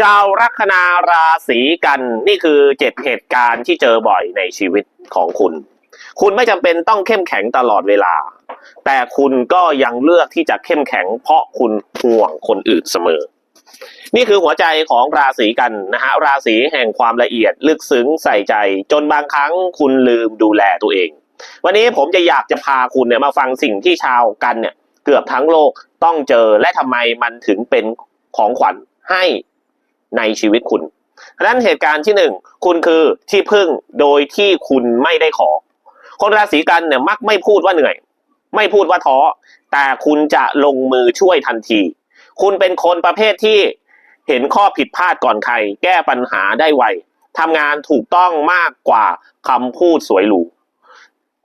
ชาวลัคนาราศีกันนี่คือเจ็ดเหตุการณ์ที่เจอบ่อยในชีวิตของคุณ คุณไม่จำเป็นต้องเข้มแข็งตลอดเวลา แต่คุณก็ยังเลือกที่จะเข้มแข็ง เพราะคุณห่วงคนอื่นเสมอ นี่คือหัวใจของราศีกันนะฮะราศีแห่งความละเอียดลึกซึ้งใส่ใจ จนบางครั้งคุณลืมดูแลตัวเอง วันนี้ผมจะอยากจะพาคุณเนี่ยมาฟังสิ่งที่ชาวกันเนี่ยเกือบทั้งโลกต้องเจอและทำไมมันถึงเป็นของขวัญให้ ในชีวิตคุณดังนั้นเหตุการณ์ที่หนึ่งคุณคือที่พึ่งโดยที่คุณไม่ได้ขอ คนราศีกันเนี่ยมักไม่พูดว่าเหนื่อย ไม่พูดว่าท้อแต่คุณจะลงมือช่วยทันที คุณเป็นคนประเภทที่เห็นข้อผิดพลาดก่อนใคร แก้ปัญหาได้ไวทำงานถูกต้องมากกว่าคำพูดสวยหรู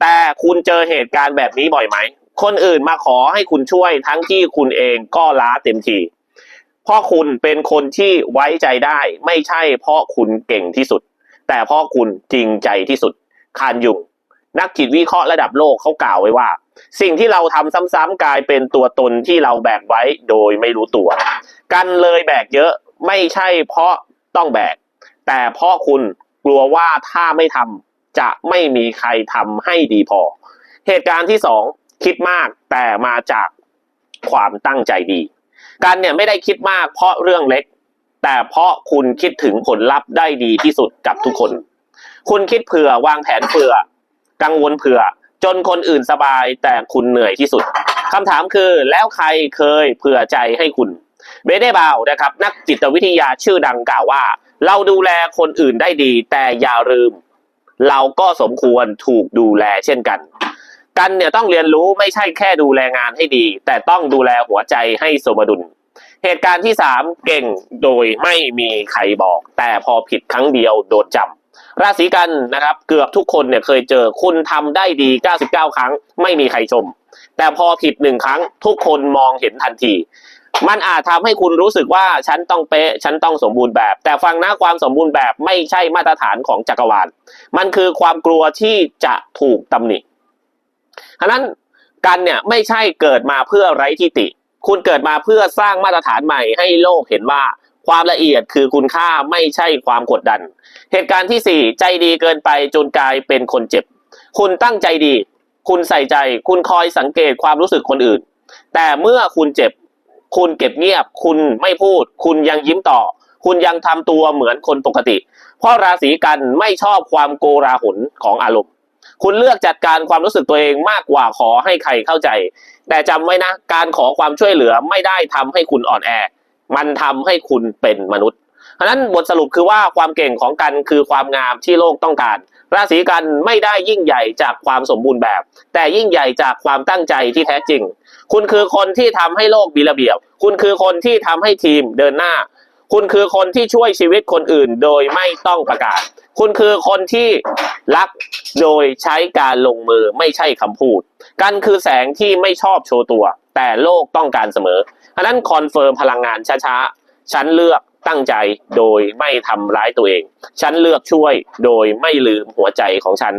แต่คุณเจอเหตุการณ์แบบนี้บ่อยไหม คนอื่นมาขอให้คุณช่วยทั้งที่คุณเองก็ล้าเต็มที เพราะคุณเป็นคนที่ไว้ใจได้ ไม่ใช่เพราะคุณเก่งที่สุด แต่เพราะคุณจริงใจที่สุด คานยุงนักจิตวิเคราะห์ระดับโลกเขากล่าวไว้ว่า สิ่งที่เราทำซ้ำๆกลายเป็นตัวตนที่เราแบกไว้โดยไม่รู้ตัว กันเลยแบกเยอะไม่ใช่เพราะต้องแบก แต่เพราะคุณกลัวว่าถ้าไม่ทำจะไม่มีใครทำให้ดีพอ เหตุการณ์ที่สองคิดมากแต่มาจากความตั้งใจดี กันเนี่ยไม่ได้คิดมากเพราะเรื่องเล็ก แต่เพราะคุณคิดถึงผลลัพธ์ได้ดีที่สุดกับทุกคน คุณคิดเผื่อวางแผนเผื่อ กังวลเผื่อ จนคนอื่นสบายแต่คุณเหนื่อยที่สุดคำถามคือแล้วใครเคยเผื่อใจให้คุณเบเดบาวนะครับ นักจิตวิทยาชื่อดังกล่าวว่า เราดูแลคนอื่นได้ดี แต่อย่าลืม เราก็สมควรถูกดูแลเช่นกัน กันเนี่ยต้องเรียนรู้ไม่ใช่แค่ดูแลงานให้ดี แต่ต้องดูแลหัวใจให้สมดุล เหตุการณ์ที่สามเก่งโดยไม่มีใครบอก แต่พอผิดครั้งเดียวโดนจำราศีกันนะครับ เกือบทุกคนเนี่ยเคยเจอคุณทำได้ดี 99 ครั้ง ไม่มีใครชม แต่พอผิดหนึ่งครั้ง ทุกคนมองเห็นทันทีมันอาจทำให้คุณรู้สึกว่าฉันต้องเป๊ะ ฉันต้องสมบูรณ์แบบ แต่ฟังนะความสมบูรณ์แบบไม่ใช่มาตรฐานของจักรวาล มันคือความกลัวที่จะถูกตำหนิ ฉะนั้นกันเนี่ยไม่ใช่เกิดมาเพื่อไร้ที่ติคุณเกิดมาเพื่อสร้างมาตรฐานใหม่ให้โลกเห็นว่าความละเอียดคือคุณค่าไม่ใช่ความกดดัน เหตุการณ์ที่สี่ใจดีเกินไปจนกลายเป็นคนเจ็บ คุณตั้งใจดี คุณใส่ใจ คุณคอยสังเกตความรู้สึกคนอื่น แต่เมื่อคุณเจ็บ คุณเก็บเงียบ คุณไม่พูด คุณยังยิ้มต่อ คุณยังทำตัวเหมือนคนปกติ เพราะราศีกันไม่ชอบความโกราหลของอารมณ์ คุณเลือกจัดการความรู้สึกตัวเองมากกว่าขอให้ใครเข้าใจ แต่จำไว้นะ การขอความช่วยเหลือไม่ได้ทำให้คุณอ่อนแอ มันทำให้คุณเป็นมนุษย์เพราะนั้นบทสรุปคือว่าความเก่งของกันคือความงามที่โลกต้องการ ราศีกันไม่ได้ยิ่งใหญ่จากความสมบูรณ์แบบ แต่ยิ่งใหญ่จากความตั้งใจที่แท้จริง คุณคือคนที่ทำให้โลกมีระเบียบ คุณคือคนที่ทำให้ทีมเดินหน้า คุณคือคนที่ช่วยชีวิตคนอื่นโดยไม่ต้องประกาศ คุณคือคนที่รักโดยใช้การลงมือไม่ใช่คำพูด กันคือแสงที่ไม่ชอบโชว์ตัว แต่โลกต้องการเสมอเพราะฉะนั้นคอนเฟิร์มพลังงานช้าๆ ฉันเลือก ตั้งใจโดยไม่ทำร้ายตัวเอง ฉันเลือกช่วยโดยไม่ลืมหัวใจของฉัน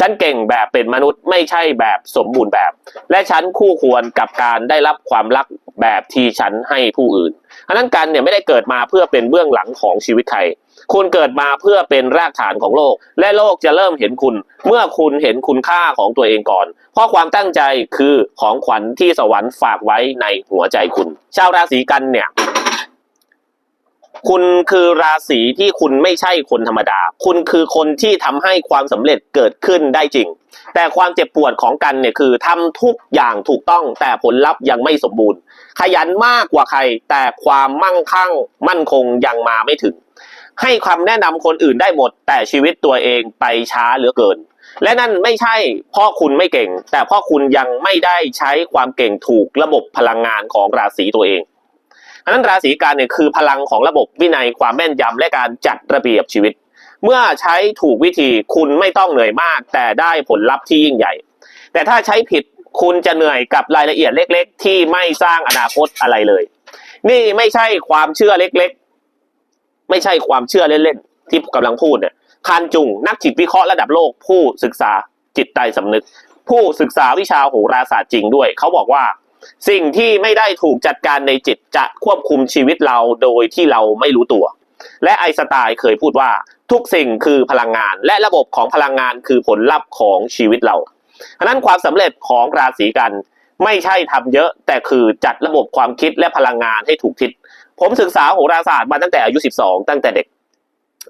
ฉันเก่งแบบเป็นมนุษย์ไม่ใช่แบบสมบูรณ์แบบ และฉันคู่ควรกับการได้รับความรักแบบที่ฉันให้ผู้อื่นเพราะฉะนั้นกันเนี่ยไม่ได้เกิดมาเพื่อเป็นเบื้องหลังของชีวิตใครคุณเกิดมาเพื่อเป็นรากฐานของโลก และโลกจะเริ่มเห็นคุณ เมื่อคุณเห็นคุณค่าของตัวเองก่อน เพราะความตั้งใจคือของขวัญที่สวรรค์ฝากไว้ในหัวใจคุณ ชาวราศีกันเนี่ย คุณคือราศีที่คุณไม่ใช่คนธรรมดา คุณคือคนที่ทำให้ความสำเร็จเกิดขึ้นได้จริง แต่ความเจ็บปวดของกันเนี่ยคือทำทุกอย่างถูกต้องแต่ผลลัพธ์ยังไม่สมบูรณ์ ขยันมากกว่าใคร แต่ความมั่งคั่ง มั่นคงยังมาไม่ถึง ให้คำแนะนำคนอื่นได้หมด แต่ชีวิตตัวเองไปช้าเหลือเกิน และนั่นไม่ใช่พ่อคุณไม่เก่ง แต่พ่อคุณยังไม่ได้ใช้ความเก่งถูกระบบพลังงานของราศีตัวเอง อันนั้นราศีกันเนี่ยคือพลังของระบบวินัยความแม่นยำและการจัดระเบียบชีวิต เมื่อใช้ถูกวิธีคุณไม่ต้องเหนื่อยมาก แต่ได้ผลลัพธ์ที่ยิ่งใหญ่ แต่ถ้าใช้ผิดคุณจะเหนื่อยกับรายละเอียดเล็ก ๆ ที่ไม่สร้างอนาคตอะไรเลย นี่ไม่ใช่ความเชื่อเล็กๆ ไม่ใช่ความเชื่อเล่นๆที่กำลังพูดเนี่ยคานจุงนักจิตวิเคราะห์ระดับโลกผู้ศึกษาจิตใต้สำนึก ผู้ศึกษาวิชาโหราศาสตร์จริงด้วย เขาบอกว่า สิ่งที่ไม่ได้ถูกจัดการในจิตจะควบคุมชีวิตเราโดยที่เราไม่รู้ตัว และไอสไตน์เคยพูดว่าทุกสิ่งคือพลังงาน และระบบของพลังงานคือผลลัพธ์ของชีวิตเราฉะนั้นความสำเร็จของราศีกันไม่ใช่ทำเยอะ แต่คือจัดระบบความคิดและพลังงานให้ถูกทิศผมศึกษาโหราศาสตร์มาตั้งแต่อายุ 12 ตั้งแต่เด็ก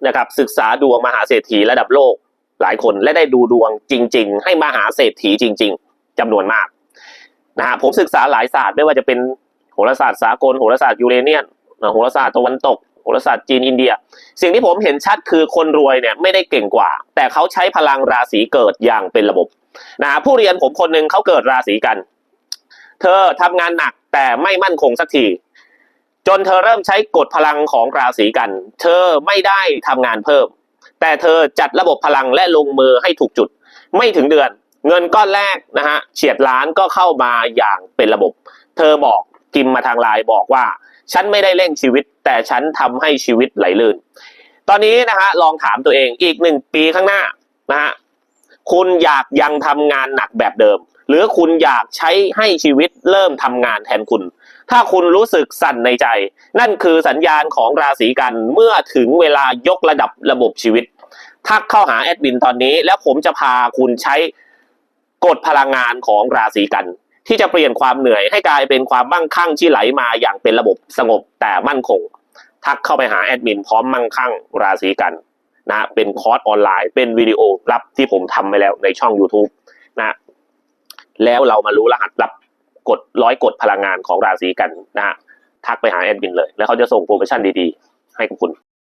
นะครับศึกษาดวงมหาเศรษฐีระดับโลกหลายคนและได้ดูดวงจริง ๆ ให้มหาเศรษฐีจริง ๆจำนวนมาก นะฮะผมศึกษาหลายศาสตร์ไม่ว่าจะเป็นโหราศาสตร์สากลโหราศาสตร์ยูเรเนียนโหราศาสตร์ตะวันตกโหราศาสตร์จีนอินเดีย สิ่งที่ผมเห็นชัดคือคนรวยเนี่ยไม่ได้เก่งกว่า แต่เขาใช้พลังราศีเกิดอย่างเป็นระบบนะฮะผู้เรียนผมคนหนึ่งเขาเกิดราศีกัน เธอทำงานหนักแต่ไม่มั่นคงสักทีจนเธอเริ่มใช้กฎพลังของราศีกัน เธอไม่ได้ทำงานเพิ่ม แต่เธอจัดระบบพลังและลงมือให้ถูกจุด ไม่ถึงเดือน เงินก้อนแรกนะฮะเฉียดล้านก็เข้ามาอย่างเป็นระบบ เธอบอกพิมมาทางไลน์บอกว่า ฉันไม่ได้เร่งชีวิต แต่ฉันทำให้ชีวิตไหลลื่น ตอนนี้นะฮะลองถามตัวเองอีกหนึ่งปีข้างหน้านะฮะคุณอยากยังทำงานหนักแบบเดิม หรือคุณอยากใช้ให้ชีวิตเริ่มทำงานแทนคุณ ถ้าคุณรู้สึกสั่นในใจ นั่นคือสัญญาณของราศีกันเมื่อถึงเวลายกระดับระบบชีวิตทักเข้าหาแอดมินตอนนี้แล้วผมจะพาคุณใช้ กฎพลังงานของราศีกัน ที่จะเปลี่ยนความเหนื่อยให้กลายเป็นความมั่งคั่งที่ไหลมาอย่างเป็นระบบสงบแต่มั่นคง ทักเข้าไปหาแอดมินพร้อมมั่งคั่งราศีกันนะเป็นคอร์สออนไลน์ เป็นวิดีโอลับที่ผมทำไปแล้วในช่อง YouTube นะแล้วเรามารู้รหัสลับกดร้อยกดพลังงานของราศีกันนะฮะทักไปหาแอดมินเลย แล้วเขาจะส่งโปรโมชั่นดีๆ ให้กับคุณ